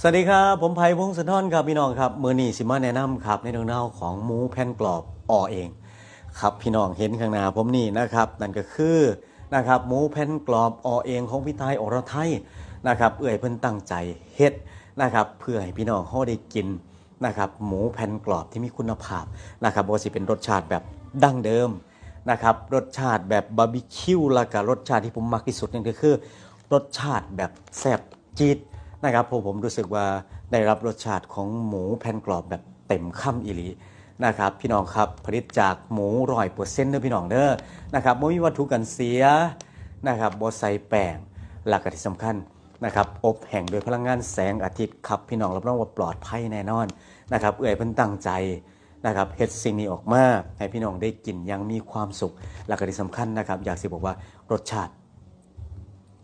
สวัสดีครับ ผมไผ่พงศธรครับพี่น้องครับเมื่อนี้สิมาแนะนำครับ ในเรื่องราวของหมูแผ่นกรอบออเอง ครับพี่น้องเห็นข้างหน้าผมนี่นะครับนั่นก็คือนะครับหมูแผ่นกรอบออเองของพี่ตายอรไทยนะครับเอื่อยเพิ่นตั้งใจเฮ็ดนะครับเพื่อให้พี่น้องเขาได้กินนะครับหมูแผ่นกรอบที่มีคุณภาพนะครับบ่ว่าสิเป็นรสชาติแบบดั้งเดิมนะครับรสชาติแบบบาร์บีคิวแล้วก็รสชาติที่ผมมักที่สุดนั่นก็คือ รสชาติแบบแซ่บจี๊ด นะครับผมผมรู้สึกว่าได้รับรสชาติของหมูแผ่นกรอบแบบเต็มคำอีหลีนะครับพี่น้องครับผลิตจากหมูร้อยเปอร์เซ็นต์เด้อพี่น้องเด้อนะครับไม่มีวัตถุกันเสียนะครับบใส่แป้งหลักที่สำคัญนะครับอบแห้งโดยพลังงานแสงอาทิตย์ครับพี่น้องรับรองว่าปลอดภัยแน่นอนนะครับเอื่อยเพิ่นตั้งใจนะครับเฮ็ดสิ่งนี้ออกมาให้พี่น้องได้กินยังมีความสุขหลักที่สำคัญนะครับอยากสิบอกว่ารสชาติ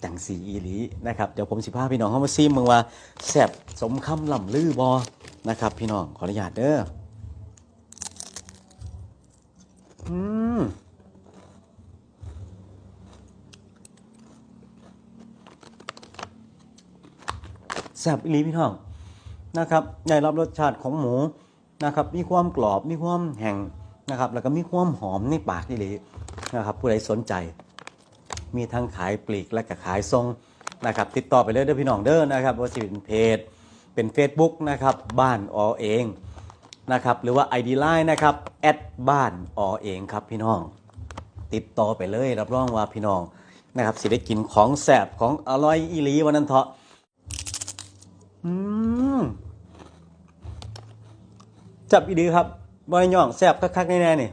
จังสีอีหลีนะครับเดี๋ยวผมสิพาพี่น้องเข้ามาซิมเมืองว่าแซ่บสมคำล่ำลือบอนะครับ พี่น้องขออนุญาตเด้ออืมแซ่บอีหลีพี่น้องนะครับได้รับรสชาติของหมูนะครับมีความกรอบมีความแห้งนะครับ แล้วก็มีความหอมในปากอีหลีนะครับ ผู้ใดสนใจ มีทั้งขายปลีกและก็ขายทรงนะครับติดต่อไปเลยเด้อพี่น้องเด้อนะครับว่าจะเป็นเพจเป็น Facebook นะครับบ้านออเองนะครับหรือว่า ID Line นะครับแอดบ้านออเองครับพี่น้อง ติดต่อไปเลยรับรองว่าพี่น้องนะครับสิได้กินของแซ่บของอร่อยอีหลีวันนั้นเถาะอืมจับอีดีครับบอยย่องแซ่บคักๆแน่ๆนี่